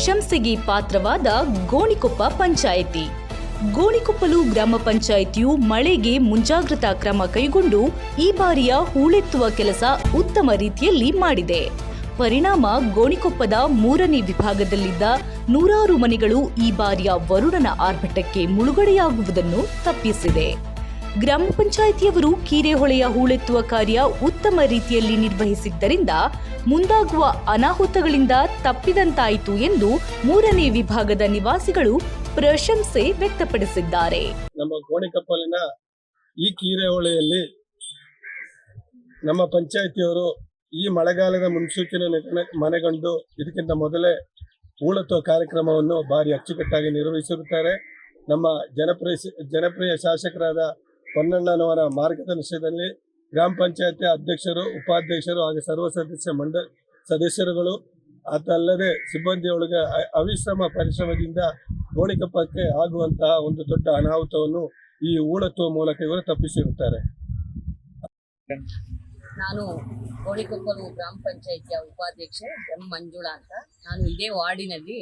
ಪ್ರಶಂಸೆಗೆ ಪಾತ್ರವಾದ ಗೋಣಿಕೊಪ್ಪ ಪಂಚಾಯಿತಿ. ಗೋಣಿಕೊಪ್ಪಲು ಗ್ರಾಮ ಪಂಚಾಯಿತಿಯು ಮಳೆಗೆ ಮುಂಜಾಗ್ರತಾ ಕ್ರಮ ಕೈಗೊಂಡು ಈ ಬಾರಿಯ ಹೂಳೆತ್ತುವ ಕೆಲಸ ಉತ್ತಮ ರೀತಿಯಲ್ಲಿ ಮಾಡಿದೆ. ಪರಿಣಾಮ ಗೋಣಿಕೊಪ್ಪದ ಮೂರನೇ ವಿಭಾಗದಲ್ಲಿದ್ದ ನೂರಾರು ಮನೆಗಳು ಈ ಬಾರಿಯ ವರುಣನ ಆರ್ಭಟಕ್ಕೆ ಮುಳುಗಡೆಯಾಗುವುದನ್ನು ತಪ್ಪಿಸಿದೆ. ಗ್ರಾಮ ಪಂಚಾಯಿತಿಯವರು ಕೀರೆಹೊಳೆಯ ಹೂಳೆತ್ತುವ ಕಾರ್ಯ ಉತ್ತಮ ರೀತಿಯಲ್ಲಿ ನಿರ್ವಹಿಸಿದ್ದರಿಂದ ಮುಂದಾಗುವ ಅನಾಹುತಗಳಿಂದ ತಪ್ಪಿದಂತಾಯಿತು ಎಂದು ಮೂರನೇ ವಿಭಾಗದ ನಿವಾಸಿಗಳು ಪ್ರಶಂಸೆ ವ್ಯಕ್ತಪಡಿಸಿದ್ದಾರೆ. ನಮ್ಮ ಗೋಣಿಕಪ್ಪಲಿನ ಈ ಕೀರೆಹೊಳೆಯಲ್ಲಿ ನಮ್ಮ ಪಂಚಾಯಿತಿಯವರು ಈ ಮಳೆಗಾಲದ ಮುನ್ಸೂಚನೆ ಮನೆಗೊಂಡು ಇದಕ್ಕಿಂತ ಮೊದಲೇ ಹೂಳೆತ್ತುವ ಕಾರ್ಯಕ್ರಮವನ್ನು ಭಾರಿ ಅಚ್ಚುಕಟ್ಟಾಗಿ ನಿರ್ವಹಿಸಿರುತ್ತಾರೆ. ನಮ್ಮ ಜನಪ್ರಿಯ ಜನಪ್ರಿಯ ಶಾಸಕರಾದ ಪೊನ್ನಣ್ಣನವರ ಮಾರ್ಗದರ್ಶನದಲ್ಲಿ ಗ್ರಾಮ ಪಂಚಾಯತಿ ಅಧ್ಯಕ್ಷರು, ಉಪಾಧ್ಯಕ್ಷರು ಹಾಗೂ ಸರ್ವ ಸದಸ್ಯ ಮಂಡ, ಸದಸ್ಯರುಗಳು, ಅದಲ್ಲದೆ ಸಿಬ್ಬಂದಿಯೊಳಗೆ ಅವಿಶ್ರಮ ಪರಿಶ್ರಮದಿಂದ ಗೋಣಿಕಪ್ಪಕ್ಕೆ ಆಗುವಂತಹ ಒಂದು ದೊಡ್ಡ ಅನಾಹುತವನ್ನು ಈ ಊಳತ್ತುವ ಮೂಲಕ ಇವರು ತಪ್ಪಿಸಿರುತ್ತಾರೆ. ನಾನು ಗೋಣಿಕೊಪ್ಪಲು ಗ್ರಾಮ ಪಂಚಾಯತಿಯ ಉಪಾಧ್ಯಕ್ಷೆ ಎಂ ಮಂಜುಳಾ ಅಂತ. ನಾನು ಇದೇ ವಾರ್ಡಿನಲ್ಲಿ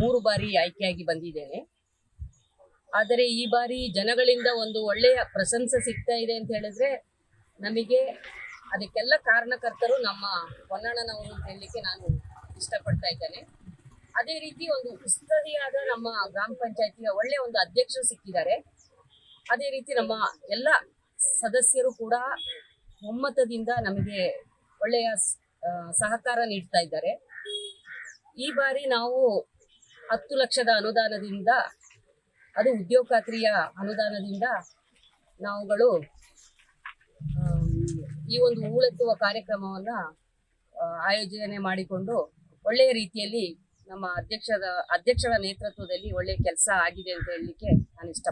ಮೂರು ಬಾರಿ ಆಯ್ಕೆಯಾಗಿ ಬಂದಿದ್ದೇನೆ. ಆದರೆ ಈ ಬಾರಿ ಜನಗಳಿಂದ ಒಂದು ಒಳ್ಳೆಯ ಪ್ರಶಂಸೆ ಸಿಗ್ತಾ ಇದೆ ಅಂತ ಹೇಳಿದ್ರೆ ನಮಗೆ ಅದಕ್ಕೆಲ್ಲ ಕಾರಣಕರ್ತರು ನಮ್ಮ ಹೊನ್ನಣ್ಣನವರು ಅಂತ ಹೇಳಲಿಕ್ಕೆ ನಾನು ಇಷ್ಟಪಡ್ತಾ ಇದ್ದೇನೆ. ಅದೇ ರೀತಿ ಒಂದು ಉಸ್ತುವಾರಿಯಾದ ನಮ್ಮ ಗ್ರಾಮ ಪಂಚಾಯತಿಯ ಒಳ್ಳೆಯ ಒಂದು ಅಧ್ಯಕ್ಷರು ಸಿಕ್ಕಿದ್ದಾರೆ. ಅದೇ ರೀತಿ ನಮ್ಮ ಎಲ್ಲ ಸದಸ್ಯರು ಕೂಡ ಒಮ್ಮತದಿಂದ ನಮಗೆ ಒಳ್ಳೆಯ ಸಹಕಾರ ನೀಡ್ತಾ ಇದ್ದಾರೆ. ಈ ಬಾರಿ ನಾವು ಹತ್ತು ಲಕ್ಷದ ಅನುದಾನದಿಂದ ಅದು ಉದ್ಯೋಗ ಖಾತ್ರಿಯ ಅನುದಾನದಿಂದ ನಾವುಗಳು ಈ ಒಂದು ಹೂಳೆತ್ತುವ ಕಾರ್ಯಕ್ರಮವನ್ನು ಆಯೋಜನೆ ಮಾಡಿಕೊಂಡು ಒಳ್ಳೆಯ ರೀತಿಯಲ್ಲಿ ನಮ್ಮ ಅಧ್ಯಕ್ಷರ ಅಧ್ಯಕ್ಷರ ನೇತೃತ್ವದಲ್ಲಿ ಒಳ್ಳೆಯ ಕೆಲಸ ಆಗಿದೆ ಅಂತ ಹೇಳಲಿಕ್ಕೆ ನಾನು ಇಷ್ಟ